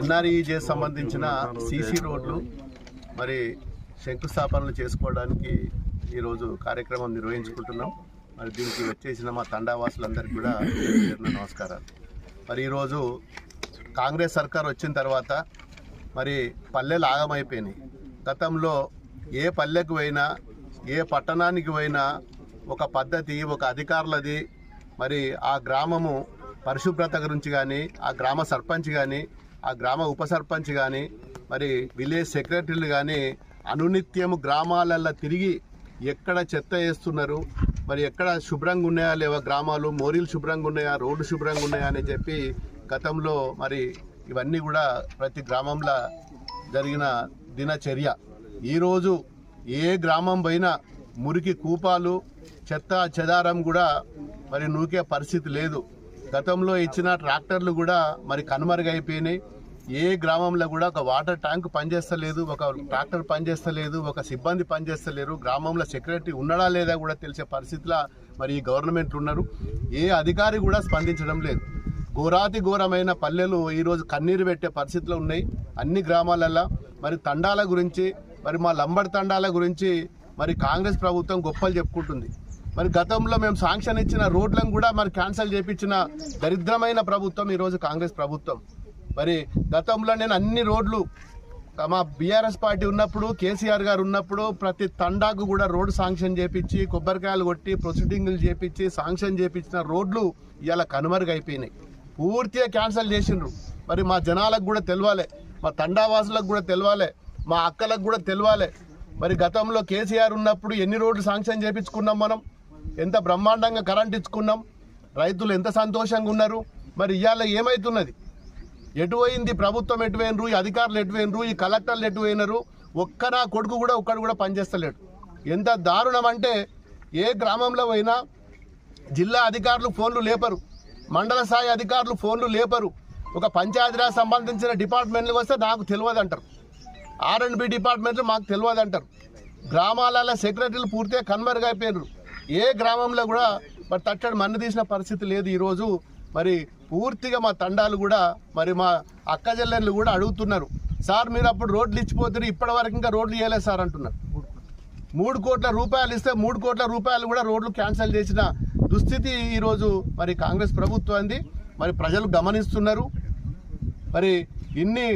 ఎన్ఆర్ఈజే సంబంధించిన సీసీ రోడ్లు మరి శంకుస్థాపనలు చేసుకోవడానికి ఈరోజు కార్యక్రమం నిర్వహించుకుంటున్నాం. మరి దీనికి వచ్చేసిన మా తండావాసులందరికీ కూడా పేరు నమస్కారాలు. మరి ఈరోజు కాంగ్రెస్ సర్కార్ వచ్చిన తర్వాత మరి పల్లెలు ఆగమైపోయినాయి. గతంలో ఏ పల్లెకు పోయినా ఏ పట్టణానికి పోయినా ఒక పద్ధతి ఒక అధికారులది మరి ఆ గ్రామము పరిశుభ్రత గురించి కానీ ఆ గ్రామ సర్పంచ్ కానీ ఆ గ్రామ ఉప సర్పంచ్ కానీ మరి విలేజ్ సెక్రటరీలు కానీ అనునిత్యము గ్రామాలల్లో తిరిగి ఎక్కడ చెత్త వేస్తున్నారు? మరి ఎక్కడ శుభ్రంగా ఉన్నాయా లేవా గ్రామాలు? మోరీలు శుభ్రంగా ఉన్నాయా? రోడ్డు శుభ్రంగా ఉన్నాయా అని చెప్పి గతంలో మరి ఇవన్నీ కూడా ప్రతి గ్రామంలో జరిగిన దినచర్య. ఈరోజు ఏ గ్రామం పోయినా మురికి కూపాలు చెత్త చెదారం కూడా మరి నూకే పరిస్థితి లేదు. గతంలో ఇచ్చిన ట్రాక్టర్లు కూడా మరి కనుమరుగైపోయినాయి. ఏ గ్రామంలో కూడా ఒక వాటర్ ట్యాంక్ పనిచేస్తలేదు ఒక ట్రాక్టర్ పనిచేస్తలేదు ఒక సిబ్బంది పనిచేస్తలేరు. గ్రామంలో సెక్రటరీ ఉన్నాడా లేదా కూడా తెలిసే పరిస్థితిలో మరి ఈ గవర్నమెంట్ ఉన్నారు. ఏ అధికారి కూడా స్పందించడం లేదు. ఘోరాతి ఘోరమైన పల్లెలు ఈరోజు కన్నీరు పెట్టే పరిస్థితులు ఉన్నాయి. అన్ని గ్రామాలల్లో మరి తండాల గురించి మరి మా లంబడి తండాల గురించి మరి కాంగ్రెస్ ప్రభుత్వం గొప్పలు చెప్పుకుంటుంది. మరి గతంలో మేము శాంక్షన్ ఇచ్చిన రోడ్లను కూడా మరి క్యాన్సిల్ చేపించిన దరిద్రమైన ప్రభుత్వం ఈరోజు కాంగ్రెస్ ప్రభుత్వం. మరి గతంలో నేను అన్ని రోడ్లు మా బీఆర్ఎస్ పార్టీ ఉన్నప్పుడు కేసీఆర్ గారు ఉన్నప్పుడు ప్రతి తండాకు కూడా రోడ్డు శాంక్షన్ చేపించి కొబ్బరికాయలు కొట్టి ప్రొసీడింగ్లు చేపించి శాంక్షన్ చేపించిన రోడ్లు ఇవాళ కనుమరుగైపోయినాయి. పూర్తిగా క్యాన్సిల్ చేసిండ్రు. మరి మా జనాలకు కూడా తెలవాలి మా తండావాసులకు కూడా తెలవాలి మా అక్కలకు కూడా తెలవాలి. మరి గతంలో కేసీఆర్ ఉన్నప్పుడు ఎన్ని రోడ్లు శాంక్షన్ చేయించుకున్నాం మనం? ఎంత బ్రహ్మాండంగా కరెంట్ ఇచ్చుకున్నాం? రైతులు ఎంత సంతోషంగా ఉన్నారు? మరి ఇవాళ ఏమవుతున్నది ఎటువైంది ప్రభుత్వం ఎటు ఈ అధికారులు ఎటువైనరు ఈ కలెక్టర్లు ఎటువైనరు ఒక్క నా కొడుకు కూడా ఒక్కడు కూడా పనిచేస్తలేడు. ఎంత దారుణం అంటే ఏ గ్రామంలో పోయినా జిల్లా అధికారులు ఫోన్లు లేపరు. మండల స్థాయి అధికారులు ఫోన్లు లేపరు. ఒక పంచాయతీరాజ్ సంబంధించిన డిపార్ట్మెంట్లకు వస్తే నాకు తెలియదు అంటారు ఆర్ అండ్ బి డిపార్ట్మెంట్లు మాకు తెలియదు అంటారు గ్రామాలలో సెక్రటరీలు పూర్తిగా కన్వర్గా అయిపోయినారు. ఏ గ్రామంలో కూడా మరి తట్టడి మన్ను తీసిన పరిస్థితి లేదు ఈరోజు. మరి పూర్తిగా మా తండాలు కూడా మరి మా అక్క చెల్లెళ్ళు కూడా అడుగుతున్నారు. సార్ మీరు అప్పుడు రోడ్లు ఇచ్చిపోతున్నారు ఇప్పటి వరకు ఇంకా రోడ్లు ఇవ్వలేదు సార్ అంటున్నారు. మూడు కోట్ల రూపాయలు ఇస్తే మూడు కోట్ల రూపాయలు కూడా రోడ్లు క్యాన్సిల్ చేసిన దుస్థితి ఈరోజు మరి కాంగ్రెస్ ప్రభుత్వాన్ని మరి ప్రజలు గమనిస్తున్నారు. మరి ఇన్ని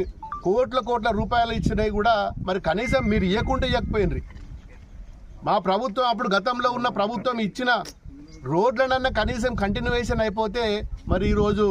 కోట్ల కోట్ల రూపాయలు ఇచ్చినవి కూడా మరి కనీసం మీరు ఇవ్వకుండా ఇవ్వకపోయినరి. మా ప్రభుత్వం అప్పుడు గతంలో ఉన్న ప్రభుత్వం ఇచ్చిన రోడ్లనన్నా కనీసం కంటిన్యూవేషన్ అయిపోతే మరి ఈరోజు